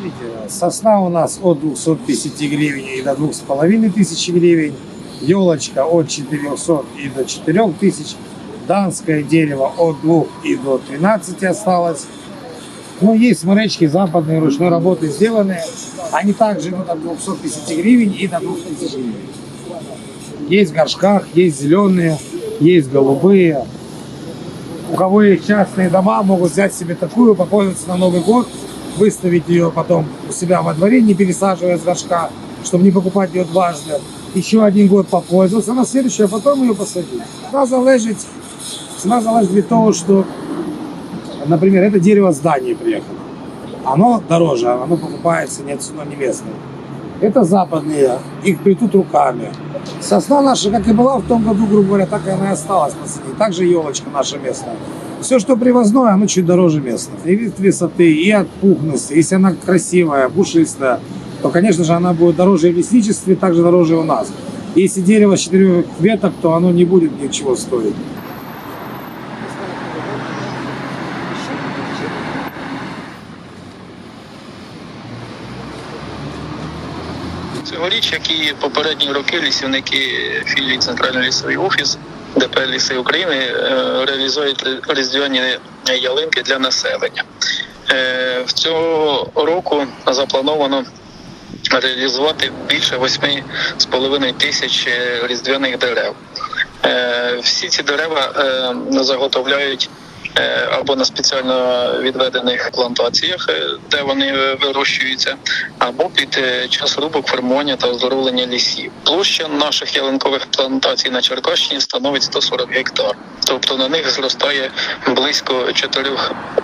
Смотрите, сосна у нас от 250 гривен и до 2500 гривен, елочка от 400 и до 4000, данское дерево от 2 и до 13 осталось. Ну, есть сморечки западные ручной работы сделанные. Они также идут от 250 гривен и до 2000 гривен. Есть в горшках, есть зеленые, есть голубые. У кого есть частные дома, могут взять себе такую, попользоваться на Новый год, выставить ее потом у себя во дворе, не пересаживая с горшка, чтобы не покупать ее дважды. Еще один год попользоваться, на следующий, а потом ее посадить. Цена залежит, цена залежит від того, что, например, это дерево с Дании приехало. Оно дороже, оно покупается не отсюда, не местное. Это западные, их плетут руками. Сосна наша, как и была в том году, грубо говоря, так и она и осталась цене. Также елочка наша местная. Все, что привозное, оно чуть дороже местного. И вид высоты, и от пухности. Если она красивая, пушистая, то, конечно же, она будет дороже и в лесничестве, также дороже и у нас. Если дерево с четырех веток, то оно не будет ничего стоить. Цьогоріч, як і попередні роки, лісівники філії Центральний лісовий офіс ДП Ліси України е, реалізують різдвяні ялинки для населення. Е, В цього року заплановано реалізувати більше 8,5 тисяч е, різдвяних дерев. Всі ці дерева заготовляють або на спеціально відведених плантаціях, е, де вони е, вирощуються, або під е, час рубок формування та оздоровлення лісів. Площа наших ялинкових плантацій на Черкащині становить 140 гектар. Тобто на них зростає близько 4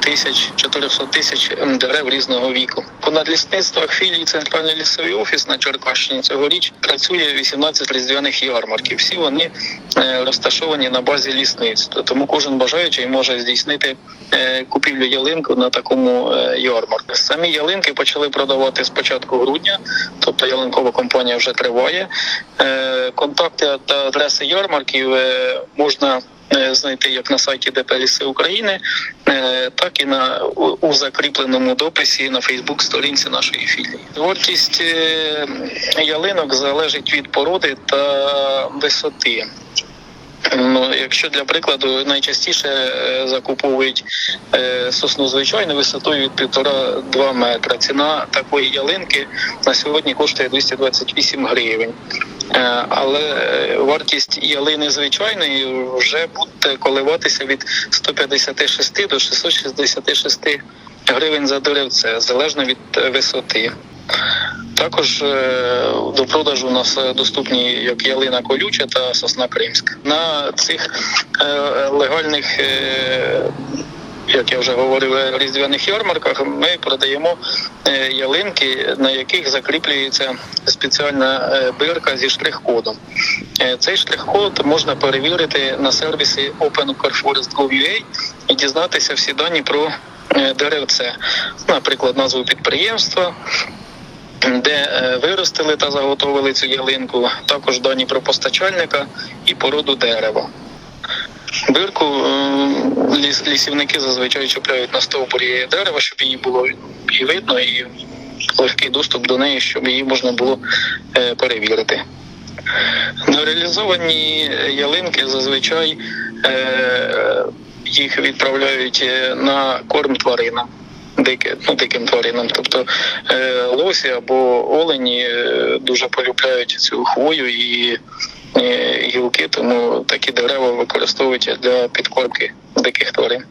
тисяч 400 тисяч дерев різного віку. По надлісництвах філії Центральний лісовий офіс на Черкащині цьогоріч працює 18 різдвяних ярмарків. Всі вони е, розташовані на базі лісництва. Тому кожен бажаючий може здійснити е, купівлю ялинку на такому е, ярмарку. Самі ялинки почали продавати з початку грудня, тобто ялинкова компанія вже триває. Е, Контакти та адреси ярмарків можна знайти як на сайті ДП Ліси України, так і на у, закріпленому дописі на Фейсбук сторінці нашої філії. Вартість ялинок залежить від породи та висоти. Ну, якщо для прикладу найчастіше е, закуповують е, сосну звичайну висотою від 1,5-2 метра. Ціна такої ялинки на сьогодні коштує 228 гривень. Е, Але вартість ялини звичайної вже буде коливатися від 156 до 666 гривень за деревце, залежно від висоти. Також е, до продажу у нас е, доступні як ялина колюча та сосна кримська. На цих е, легальних, як я вже говорив, різдвяних ярмарках ми продаємо ялинки, на яких закріплюється спеціальна бирка зі штрих-кодом. Цей штрих-код можна перевірити на сервісі OpenCarForest.gov.ua і дізнатися всі дані про деревце, наприклад, назву підприємства, де е, виростили та заготовили цю ялинку, також дані про постачальника і породу дерева. Бирку е, ліс, лісівники зазвичай чіпляють на стовбурі дерева, щоб її було і видно, і легкий доступ до неї, щоб її можна було е, перевірити. Нереалізовані ялинки зазвичай їх відправляють на корм тваринам. Дике, ну, диким тваринам. Тобто е, лосі або олені е, дуже полюбляють цю хвою і е, гілки, тому такі дерева використовують для підкормки диких тварин.